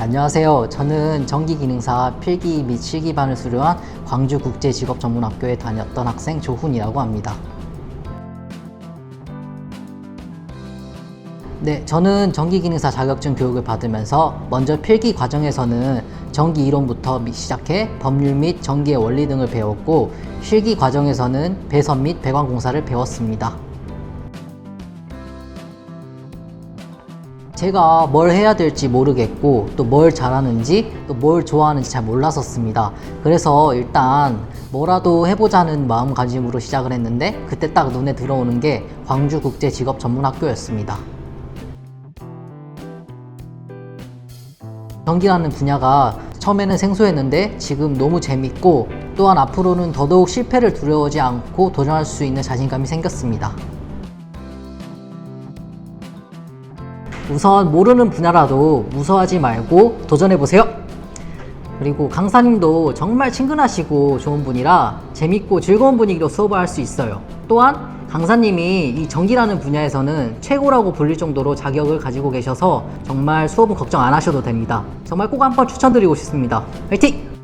안녕하세요. 저는 전기기능사 필기 및 실기반을 수료한 광주국제직업전문학교에 다녔던 학생 조훈이라고 합니다. 네, 저는 전기기능사 자격증 교육을 받으면서 먼저 필기 과정에서는 전기 이론부터 미- 시작해 법률 및 전기의 원리 등을 배웠고 실기 과정에서는 배선 및 배관 공사를 배웠습니다. 제가 뭘 해야 될지 모르겠고 또 뭘 잘하는지 또 뭘 좋아하는지 잘 몰랐었습니다. 그래서 일단 뭐라도 해보자는 마음가짐으로 시작을 했는데 그때 딱 눈에 들어오는 게 광주국제직업전문학교였습니다. 전기라는 분야가 처음에는 생소했는데 지금 너무 재밌고 또한 앞으로는 더더욱 실패를 두려워하지 않고 도전할 수 있는 자신감이 생겼습니다. 우선 모르는 분야라도 무서워하지 말고 도전해보세요. 그리고 강사님도 정말 친근하시고 좋은 분이라 재밌고 즐거운 분위기로 수업을 할 수 있어요. 또한 강사님이 이 전기라는 분야에서는 최고라고 불릴 정도로 자격을 가지고 계셔서 정말 수업은 걱정 안 하셔도 됩니다. 정말 꼭 한번 추천드리고 싶습니다. 화이팅!